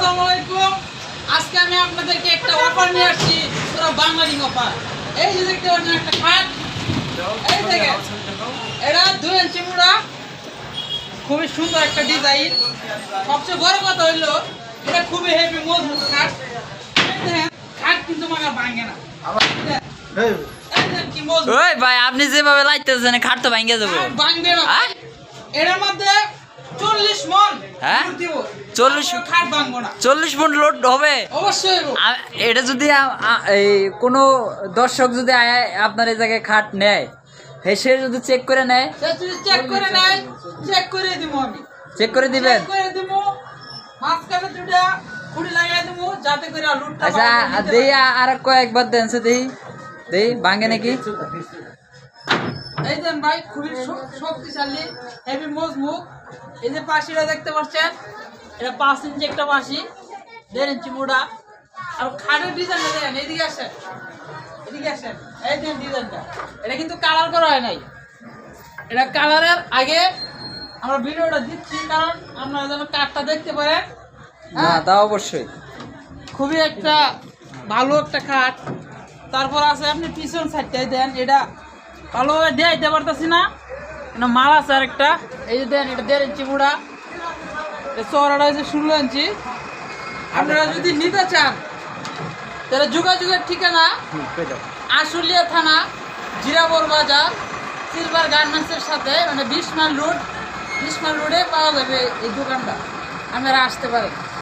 আসসালামু আলাইকুম। আজকে আমি আপনাদেরকে একটা অফার নিয়ে আসছি পুরো বাঙালি অফার এই যে দেখতে পাচ্ছেন একটা খাট। এই দেখেন এটা দুই ইঞ্চি মুড়া। খুবই সুন্দর একটা ডিজাইন সবচেয়ে বড় কথা হইল এটা খুবই হেভি মজবুত খাট। খাট কিন্তু মাগা ভাঙে না। এই। দেখেন কি মজবুত। ওই ভাই আপনি যেভাবে লাইতেছেন খাট তো ভাঙ্গে যাব। না। হ্যাঁ? এটার মধ্যে চল্লিশ মন হ্যাঁ? গুড় দিব 40 তারপর খাট ভাঙবো না। চল্লিশ ফুট লোড হবে। এটা যদি এই কোনো দর্শক যদি আপনার এই জায়গায় খাট নেয় সে যদি চেক করে নেয় চেক করে নেয় চেক করে দিব আমি। চেক করে দিবেন? লুটটা আচ্ছা দেই আর কয়েকবার দেন সে দেই। দেই ভাঙে নাকি? এই দেন ভাই খুবই শক্তিশালী হেভি মজবুত। এই যে পাশিটা দেখতে পাচ্ছেন এটা পাঁচ ইঞ্চি একটা পাশি দেড় ইঞ্চি মোড়া। আর খাটের ডিজাইনটা দেখেন এইদিকে আসেন এদিকে আসেন। এই দেন ডিজাইনটা এটা কিন্তু কালার করা হয় নাই। এটা কালারের আগে আমরা ভিডিওটা দিচ্ছি কারণ আপনারা যেন কাঠটা দেখতে পারেন। হ্যাঁ? তা অবশ্যই। খুবই একটা ভালো একটা খাট তারপর আছে আপনি পিছন সাইডটাই দেন এটা ভালোভাবে দেয় দিতে পারতেছি না। মাল আছে আর একটা এই যে দেন এটা দেড় ইঞ্চি এটা চড়াটা হচ্ছে ষোলো ইঞ্চি আপনারা যদি নিতে চান তাহলে যোগাযোগের ঠিকানা আশুলিয়া থানা জিরাবর বাজার সিলভার গার্মেন্টসের সাথে মানে বিশ মাইল রোড বিশ মাইল রোডে পাওয়া যাবে এই দোকানটা। আপনারা আসতে পারেন।